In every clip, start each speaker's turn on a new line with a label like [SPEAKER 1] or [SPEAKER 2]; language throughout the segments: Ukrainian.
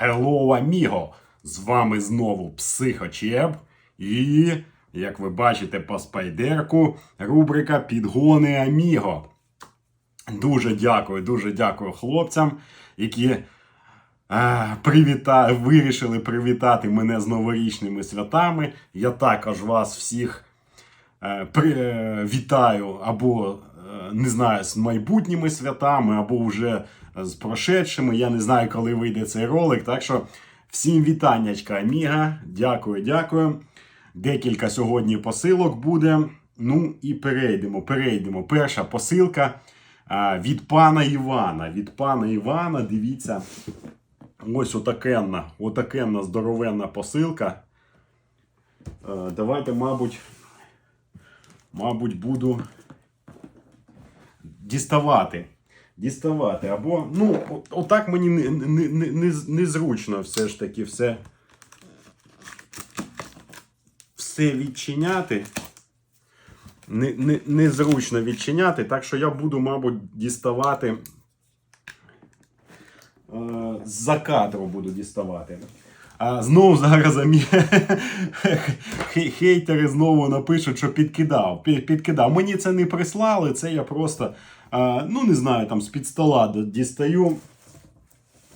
[SPEAKER 1] Hello, amigo! З вами знову Психочеб. І, як ви бачите по спайдерку, рубрика Підгони Аміго. Дуже дякую, дуже дякую хлопцям, які а, привіта... вирішили привітати мене з новорічними святами. Я також вас всіх е, е, вітаю або е, не знаю, з майбутніми святами, або вже з прошедшими. Я не знаю, коли вийде цей ролик. Так що всім вітаннячка, Аміга. Дякую, дякую. Декілька сьогодні посилок буде. Ну і перейдемо. Перейдемо. Перша посилка а, від пана Івана. Від пана Івана, дивіться. Ось отакенна, отакенна здоровенна посилка. Е, давайте, мабуть, мабуть, буду діставати. Діставати. Або, ну, отак мені не, не, не, не, незручно все ж таки все, все відчиняти. Не, не, незручно відчиняти, так що я буду, мабуть, діставати. Е, з-за кадру буду діставати. А знову зараз хейтери знову напишуть, що підкидав. Підкидав. Мені це не прислали, це я просто, ну не знаю, там з-під стола дістаю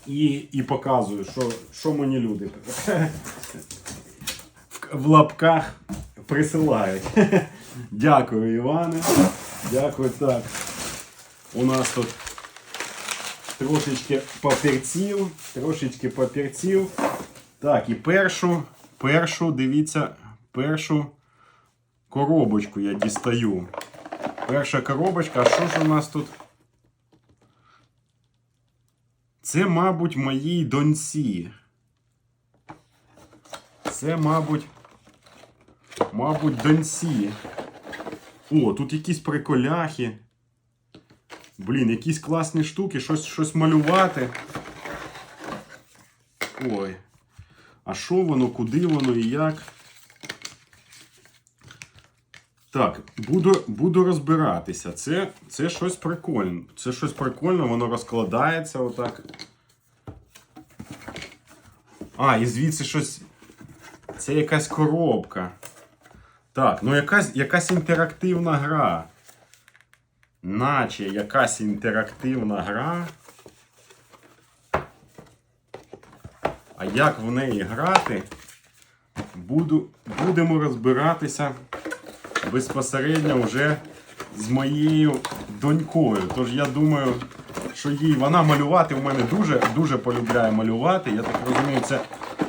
[SPEAKER 1] і, і показую, що, що мені люди в, в лапках присилають. Дякую, Іване. Дякую. Так. У нас тут трошечки папірців, трошечки папірців. Так, і першу, першу, дивіться, першу коробочку я дістаю. Перша коробочка, а що ж у нас тут? Це, мабуть, моїй доньці. Це, мабуть, мабуть, доньці. О, тут якісь приколяхи. Блін, якісь класні штуки, щось, щось малювати. Ой. А що воно, куди воно і як? Так, буду, буду розбиратися. Це, це щось прикольне. Це щось прикольне, воно розкладається отак. А, і звідси щось. Це якась коробка. Так, ну якась, якась інтерактивна гра. Наче якась інтерактивна гра. А як в неї грати, буду, будемо розбиратися безпосередньо вже з моєю донькою. Тож я думаю, що їй вона малювати в мене дуже дуже полюбляє малювати. Я так розумію, це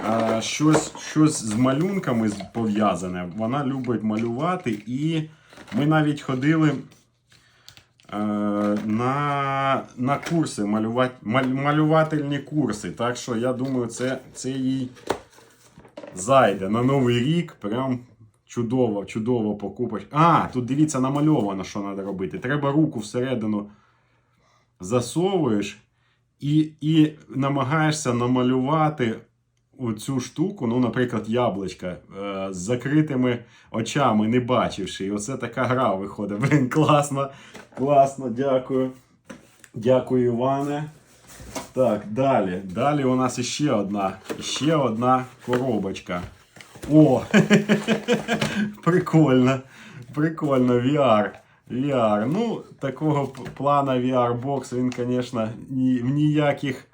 [SPEAKER 1] а, щось, щось з малюнками пов'язане. Вона любить малювати, і ми навіть ходили. Е, На, на курси, малювати, малювательні курси. Так що я думаю, це, це їй зайде на Новий рік. Прям чудово, чудово покупочка. А, тут дивіться, намальовано, що треба робити. Треба руку всередину засовуєш і, і намагаєшся намалювати оцю штуку, ну, наприклад, яблучка е, з закритими очами, не бачивши. І оце така гра виходить. Блін, класно, класно, дякую. Дякую, Іване. Так, далі. Далі у нас іще одна, ще одна коробочка. О! прикольно. Прикольно, VR. VR. Ну, такого плана VR-бокс, він, звісно, в ніяких.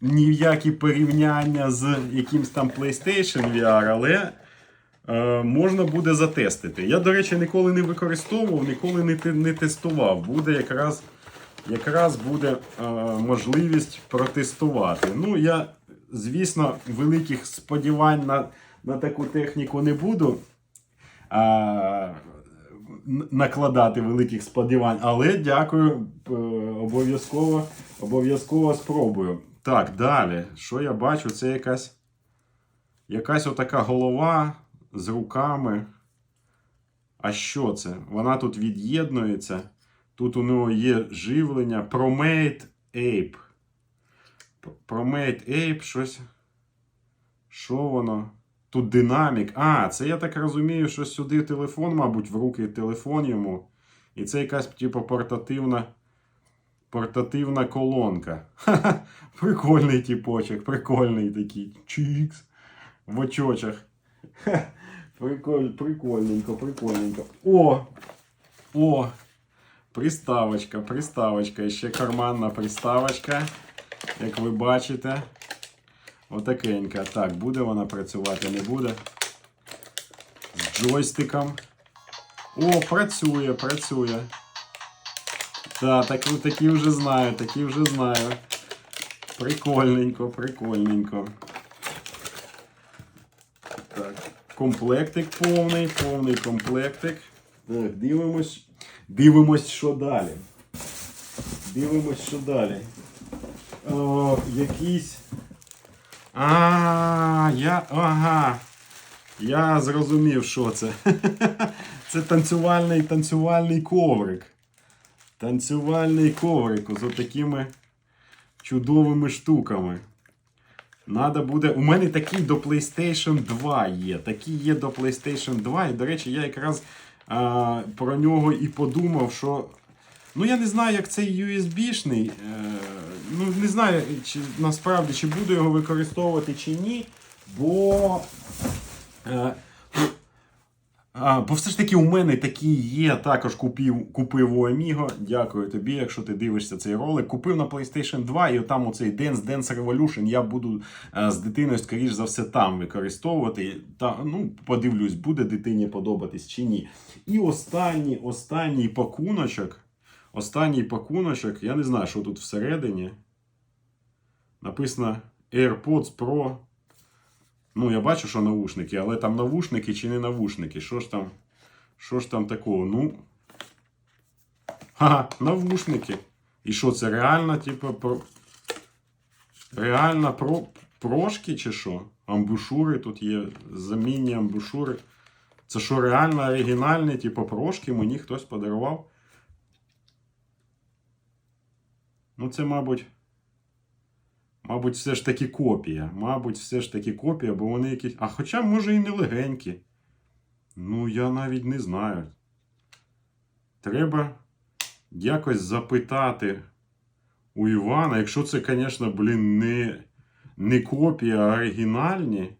[SPEAKER 1] Ні в які порівняння з якимсь там PlayStation VR, але е, можна буде затестити. Я, до речі, ніколи не використовував, ніколи не, не тестував. Буде якраз, якраз буде е, можливість протестувати. Ну, я, звісно, великих сподівань на, на таку техніку не буду. Н- накладати великих сподівань, але дякую, е, обов'язково, обов'язково спробую. Так, далі. Що я бачу? Це якась, якась отака голова з руками. А що це? Вона тут від'єднується. Тут у нього є живлення. Promate Ape. Promate Ape, щось. Що воно? Тут динамік. А, це я так розумію, що сюди телефон, мабуть, в руки телефон йому. І це якась, типу, портативна. Портативна колонка. Ха-ха, прикольний типочок, прикольний такий. Чікс. В очочах. Ха, Приколь, прикольненько, прикольненько. О! О! Приставочка, приставочка. Ще карманна приставочка. Як ви бачите. Отакенька. Так, буде вона працювати, не буде. З джойстиком. О, працює, працює. Так, так, такі вже знаю, такі вже знаю. Прикольненько, прикольненько. Так, комплектик повний, повний комплектик. Так, дивимось. Дивимось, що далі. Дивимось, що далі. О, якийсь. А, я. Ага. Я зрозумів, що це. Це танцювальний танцювальний коврик. Танцювальний коврик з отакими чудовими штуками. Надо буде. У мене такий до PlayStation 2 є. Такий є до PlayStation 2. І, до речі, я якраз а, про нього і подумав, що. Ну, я не знаю, як цей USB-шний. Е, ну, не знаю, чи насправді чи буду його використовувати чи ні. Бо. Е, а, бо все ж таки у мене такі є. Також купив, купив у Amigo. Дякую тобі, якщо ти дивишся цей ролик. Купив на PlayStation 2 і там оцей Dance Dance Revolution я буду е, з дитиною, скоріш за все, там використовувати. Та, ну, подивлюсь, буде дитині подобатись чи ні. І останній, останній пакуночок. Останній пакуночок, я не знаю, що тут всередині. Написано AirPods Pro. Ну, я бачу, що навушники, але там навушники чи не навушники. Що ж там? Що ж там такого? Ну. Ха, навушники. І що це реально, типу, про. Реально про... прошки чи що? Амбушури тут є. Замінні амбушури. Це що реально оригінальні, типу, прошки мені хтось подарував. Ну, це, мабуть. Мабуть, все ж таки копія. Мабуть, все ж таки копія, бо вони якісь. А хоча, може, і не легенькі. Ну, я навіть не знаю. Треба якось запитати у Івана, якщо це, звісно, блін, не, не копія, а оригінальні.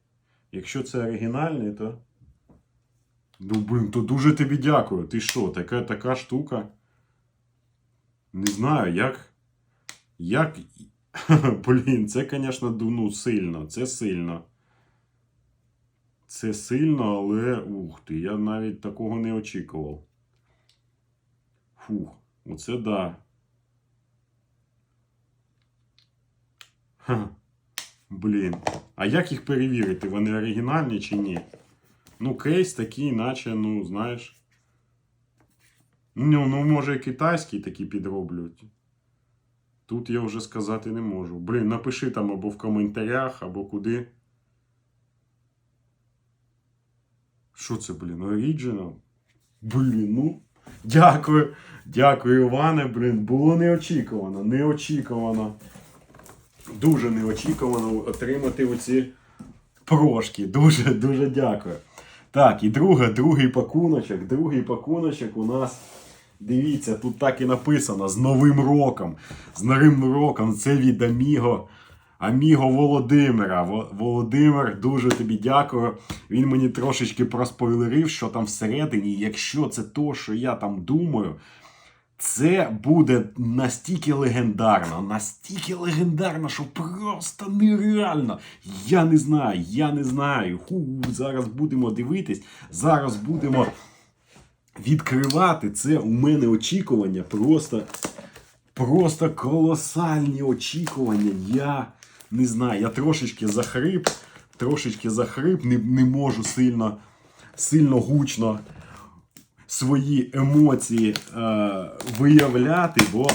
[SPEAKER 1] Якщо це оригінальні, то. Ну, блін, то дуже тобі дякую. Ти що, така, така штука? Не знаю, як. Як. Блін, це, звісно, ну, сильно. Це сильно. Це сильно, але ух ти, я навіть такого не очікував. Фух, оце да. Ха. Блін. А як їх перевірити? Вони оригінальні чи ні? Ну, кейс такий, наче, ну, знаєш. Ну, ну може, і китайський такі підроблюють. Тут я вже сказати не можу. Блін, напиши там або в коментарях, або куди. Що це, блін? Оріджинал? Блін, ну. Дякую. Дякую, Іване, блін. Було неочікувано. Неочікувано. Дуже неочікувано отримати оці прошки. Дуже, дуже дякую. Так, і друге, другий пакуночок. Другий пакуночок у нас. Дивіться, тут так і написано з Новим роком. З Новим роком це від Аміго. Аміго Володимира. Володимир, дуже тобі дякую. Він мені трошечки проспойлерив, що там всередині. Якщо це то, що я там думаю, це буде настільки легендарно, настільки легендарно, що просто нереально. Я не знаю, я не знаю. Ху, зараз будемо дивитись, зараз будемо відкривати це у мене очікування просто, просто колосальні очікування. Я не знаю, я трошечки захрип, трошечки захрип, не, не можу сильно, сильно гучно свої емоції е, виявляти, бо.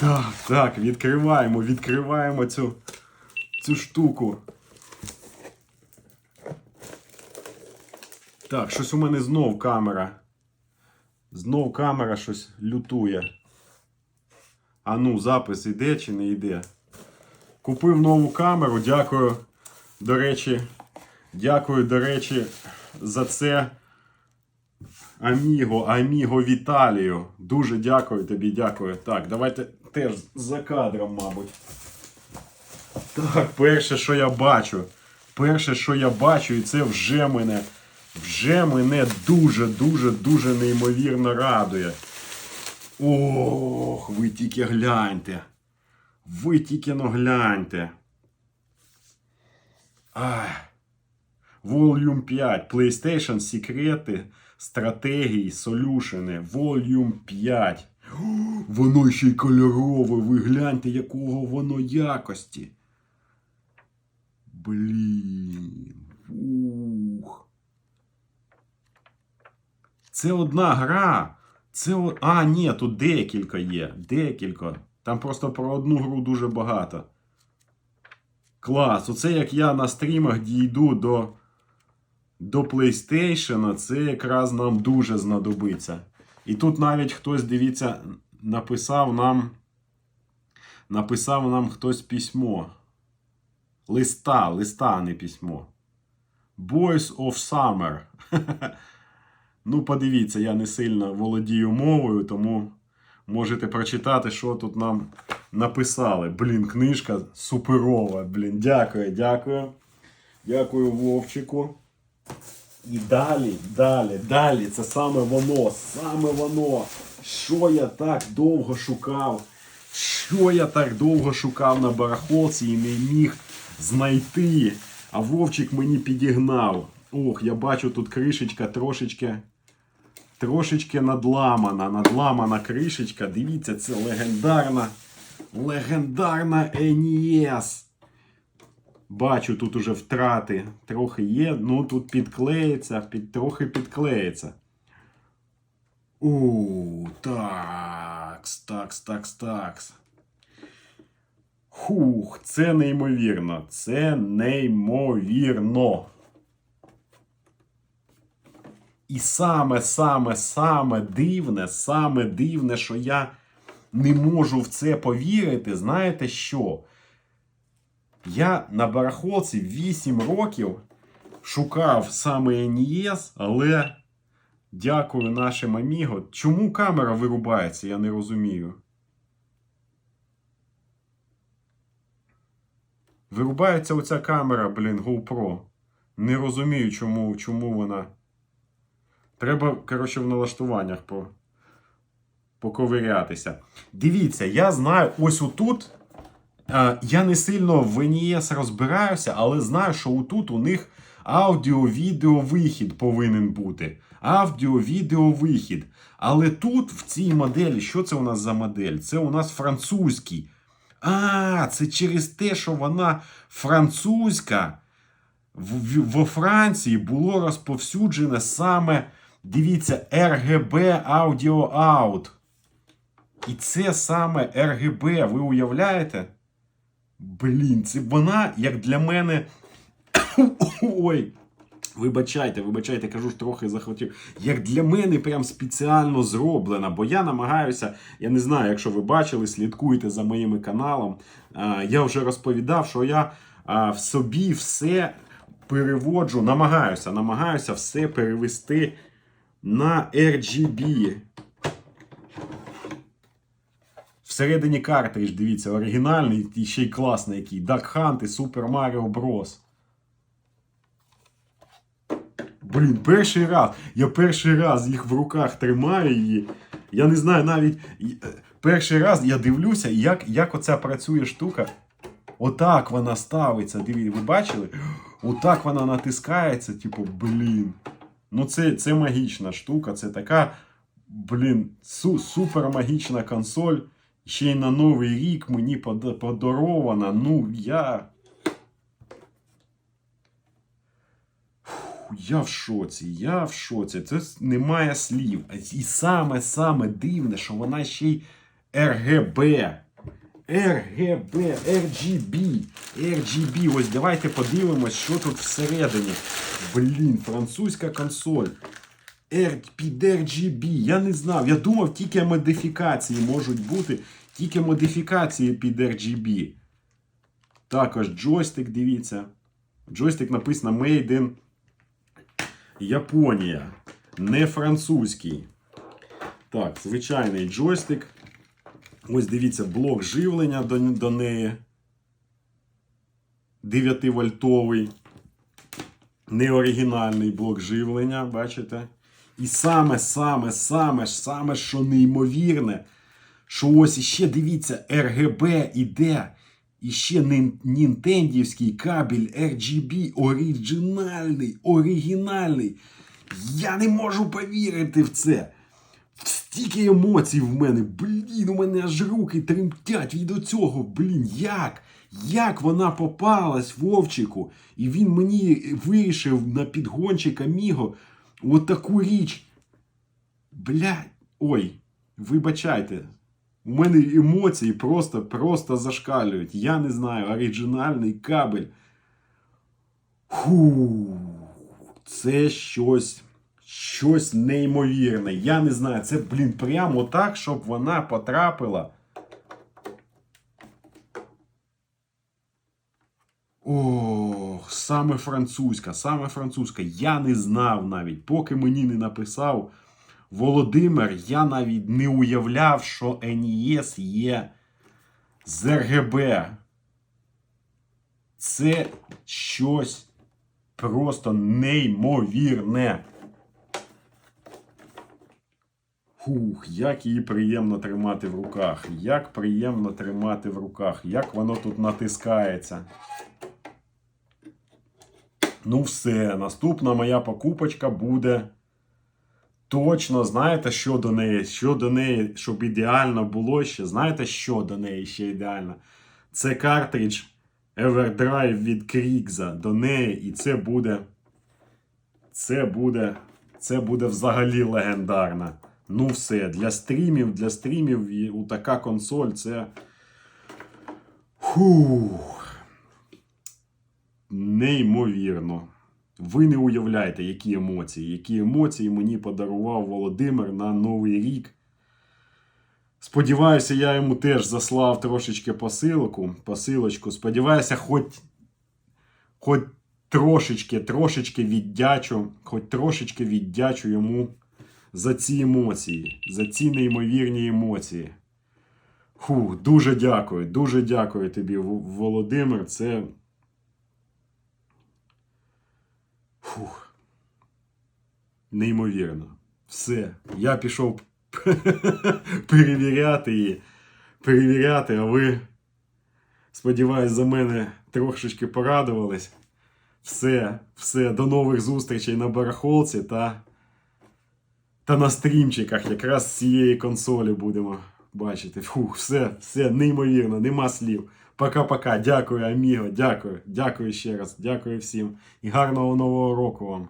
[SPEAKER 1] Так, так, відкриваємо, відкриваємо цю, цю штуку. Так, щось у мене знов камера. Знов камера щось лютує. А ну, запис іде чи не йде? Купив нову камеру. Дякую. До речі, дякую, до речі, за це. Аміго, Аміго Віталію. Дуже дякую тобі, дякую. Так, давайте теж за кадром, мабуть. Так, перше, що я бачу. Перше, що я бачу, і це вже мене, вже мене дуже, дуже, дуже неймовірно радує. Ох, ви тільки гляньте. Ви тільки но гляньте. Ах. Volume 5. PlayStation секрети, стратегії, солюшени. Volume 5. О, Воно ще й кольорове. Ви гляньте, якого воно якості. Блін. Ух. Це одна гра. Це. А, ні, тут декілька є. Декілька. Там просто про одну гру дуже багато. Клас. Оце як я на стрімах дійду до, до PlayStation, це якраз нам дуже знадобиться. І тут навіть хтось, дивіться, написав нам. Написав нам хтось письмо. Листа, листа, а не письмо. Boys of Summer. ну, подивіться, я не сильно володію мовою, тому можете прочитати, що тут нам написали. Блін, книжка суперова. Блін, дякую, дякую. Дякую Вовчику. І далі, далі, далі. Це саме воно, саме воно. Що я так довго шукав? Що я так довго шукав на барахолці і не міг знайти. А Вовчик мені підігнав. Ох, я бачу тут кришечка трошечки. Трошечки надламана. Надламана кришечка. Дивіться, це легендарна. Легендарна NES. Бачу, тут уже втрати трохи є. Ну тут підклеїться, під, трохи підклеїться. У, такс, такс, такс, такс. Хух, це неймовірно. Це неймовірно. І саме, саме, саме дивне, саме дивне, що я не можу в це повірити, знаєте що? Я на барахолці 8 років шукав саме NES, але дякую нашим Аміго. Чому камера вирубається, я не розумію. Вирубається оця камера, блін, GoPro. Не розумію, чому, чому вона. Треба, коротше, в налаштуваннях по, поковирятися. Дивіться, я знаю, ось отут. е, Я не сильно в NES розбираюся, але знаю, що отут у них аудіо-відео-вихід повинен бути. Аудіо-відео-вихід. Але тут, в цій моделі, що це у нас за модель? Це у нас французький. А, це через те, що вона французька. В, в, во Франції було розповсюджене саме, дивіться, RGB Audio Out. І це саме RGB, ви уявляєте? Блін, це вона, як для мене. Ой. Вибачайте, вибачайте, кажу ж трохи захотів. Як для мене прям спеціально зроблена, бо я намагаюся, я не знаю, якщо ви бачили, слідкуйте за моїм каналом. Я вже розповідав, що я в собі все переводжу, намагаюся, намагаюся все перевести на RGB. Всередині картридж, дивіться, оригінальний і ще й класний який. Duck Hunt і Super Mario Bros. Блін, перший раз. Я перший раз їх в руках тримаю її. Я не знаю навіть. е, Перший раз я дивлюся, як, як оця працює штука. Отак вона ставиться. Дивіться, ви бачили? Отак вона натискається, типу, блін. Ну, це, це магічна штука, це така, блін, су, супер магічна консоль. Ще й на Новий рік мені пода- подарована. Ну, я. Я в шоці, я в шоці. Це немає слів. І саме саме дивне, що вона ще й RGB. RGB, RGB, RGB. Ось давайте подивимось, що тут всередині. Блін, французька консоль. R, під RGB. Я не знав. Я думав, тільки модифікації можуть бути. Тільки модифікації під RGB. Також джойстик, дивіться. Джойстик написано Made in Японія. не французький. Так, звичайний джойстик. Ось дивіться, блок живлення до, до неї. 9-вольтовий. Неоригінальний блок живлення, бачите? І саме, саме, саме, саме, що неймовірне, що ось іще дивіться, RGB іде. І ще нінтендівський кабель RGB оригінальний, оригінальний. Я не можу повірити в це. Стільки емоцій в мене. Блін, у мене аж руки тремтять від цього. Блін, як? Як вона попалась Вовчику? І він мені вирішив на підгончик Аміго от таку річ. Блядь. Ой, вибачайте. У мене емоції просто, просто зашкалюють. Я не знаю, оригінальний кабель. Фу, це щось, щось неймовірне. Я не знаю, це, блін, прямо так, щоб вона потрапила. Ох, саме французька, саме французька. Я не знав навіть, поки мені не написав Володимир, я навіть не уявляв, що NES є з RGB. Це щось просто неймовірне. Фух, як її приємно тримати в руках. Як приємно тримати в руках. Як воно тут натискається. Ну, все, наступна моя покупочка буде. Точно, знаєте, що до неї? Що до неї, щоб ідеально було ще. Знаєте, що до неї ще ідеально? Це картридж Everdrive від Крікза до неї, і це буде. Це буде. Це буде взагалі легендарно. Ну, все, для стрімів, для стрімів у така консоль це. Фух. Неймовірно. Ви не уявляєте, які емоції, які емоції мені подарував Володимир на Новий рік. Сподіваюся, я йому теж заслав трошечки посилку, посилочку. Сподіваюся, хоч, хоч трошечки, трошечки віддячу, хоч трошечки віддячу йому за ці емоції, за ці неймовірні емоції. Фу, дуже дякую, дуже дякую тобі, Володимир. Це. Фух. Неймовірно. Все. Я пішов перевіряти її. Перевіряти, а ви, сподіваюсь, за мене трошечки порадувались. Все, все, до нових зустрічей на барахолці та, та на стрімчиках. Якраз з цієї консолі будемо бачити. Фух, все, все, неймовірно, нема слів. Пока-пока. Дякую, Аміго, дякую. Дякую ще раз. Дякую всім. І гарного нового року вам.